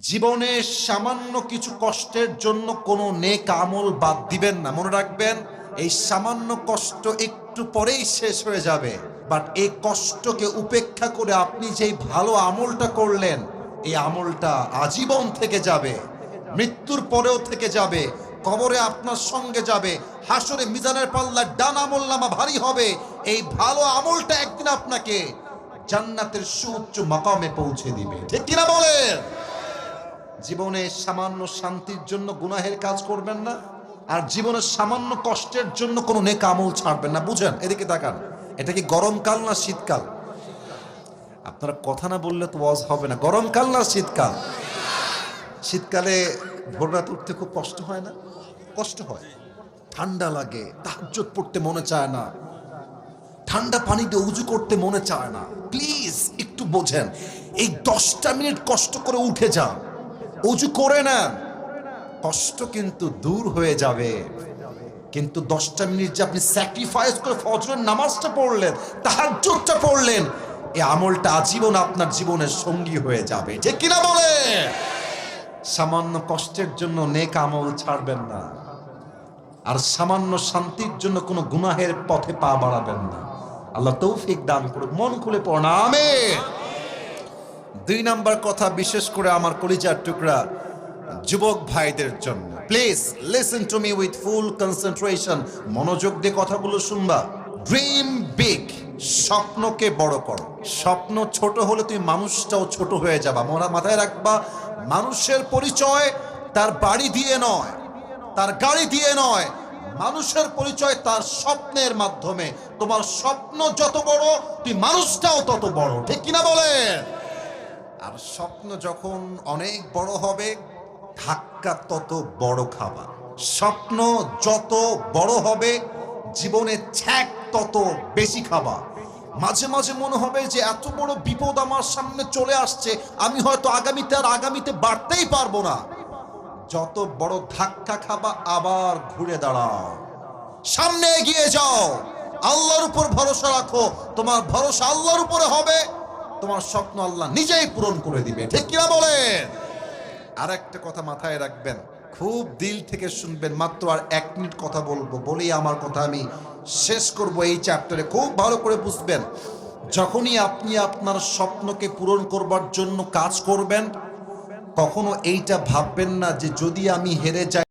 জীবনে সামান্য কিছু কষ্টের জন্য কোনো নেক আমল বাদ দিবেন না। মনে রাখবেন, এই সামান্য কষ্ট একটু পরেই শেষ হয়ে যাবে। বাট এই কষ্টকে উপেক্ষা করে আপনি যেই ভালো আমলটা করলেন, এই আমলটা আজীবন থেকে যাবে, মৃত্যুর পরেও থেকে যাবে, কবরে আপনার সঙ্গে যাবে, হাসরে মিজানের পাল্লা ডান আমল নামা ভারী হবে, এই ভালো আমলটা একদিন আপনাকে জান্নাতের সুউচ্চ মাকামে পৌঁছে দিবে। ঠিক কিনা বলেন? জীবনে সামান্য শান্তির জন্য গুনাহের কাজ করবেন না, আর জীবনের সামান্য কষ্টের জন্য কোনো নেক আমল ছাড়বেন না। বুঝেন? এদিকে তাকান। এটা কি গরমকাল না শীতকাল? আপনারা কথা না বললে তো ওয়াজ হবে না। গরমকাল না শীতকাল? শীতকালে ভোর রাত উঠতে খুব কষ্ট হয় না? কষ্ট হয়। ঠান্ডা লাগে, তাহাজ্জুদ পড়তে মনে চায় না। ঠান্ডা পানিতে উজু করতে মনে চায় না। প্লিজ একটু বোঝেন, এই দশটা মিনিট কষ্ট করে উঠে যান। উজু করে না। কষ্ট কিন্তু দূর হয়ে যাবে। কিন্তু দশটা মিনিট যে আপনি স্যাক্রিফাইস করে ফজরের নামাজটা পড়লেন তাহার জোরটা পড়লেন এই আমলটা আজীবন আপনার জীবনের সঙ্গী হয়ে যাবে। যে কিনা বলে? সামান্য কষ্টের জন্য নেক আমল ছাড়বেন না। আর সামান্য শান্তির জন্য কোনো গুনাহের পথে পা বাড়াবেন না। আল্লাহ তৌফিক দান করুক, মন খুলে পড়না আমে দুই নাম্বার কথা বিশেষ করে আমার কলিজার টুকরা যুবক ভাইদের জন্য। Please listen to me with full concentration মনোযোগ দিয়ে কথাগুলো শুনবা। ড্রিম বিগ স্বপ্নকে বড় করো। স্বপ্ন ছোট হলে তুমি মানুষটাও ছোট হয়ে যাবা। মোরা মাথায় রাখবা, মানুষের পরিচয় তার বাড়ি দিয়ে নয়, তার গাড়ি দিয়ে নয়। মানুষের পরিচয় তার স্বপ্নের মাধ্যমে। তোমার স্বপ্ন যত বড় তুই মানুষটাও তত বড়। ঠিক কিনা বলে আর স্বপ্ন যখন অনেক বড় হবে, ধাক্কা তত বড় খাবা স্বপ্ন যত বড় হবে, জীবনে ছ্যাক তত বেশি খাবা মাঝে মাঝে মনে হবে যে, এত বড় বিপদ আমার সামনে চলে আসছে, আমি হয়তো আগামীতে আর আগামীতে বাড়তেই পারব না। যত বড় ধাক্কা খাবা, আবার ঘুরে দাঁড়াও। সামনে এগিয়ে যাও। আল্লাহর উপর ভরসা রাখো। তোমার ভরসা আল্লাহর উপরে হবে। তোমার স্বপ্ন আল্লাহ নিজেই পূরণ করে দিবে। ঠিক কিনা বলেন? আর একটা কথা মাথায় রাখবেন, খুব দিল থেকে শুনবেন, মাত্র আর এক মিনিট কথা বলব, বলেই আমার কথা আমি শেষ করব এই চ্যাপ্টারে খুব ভালো করে বুঝবেন, যখনই আপনি আপনার স্বপ্নকে পূরণ করবার জন্য কাজ করবেন, কখনো এইটা ভাববেন না যে যদি আমি হেরে যাই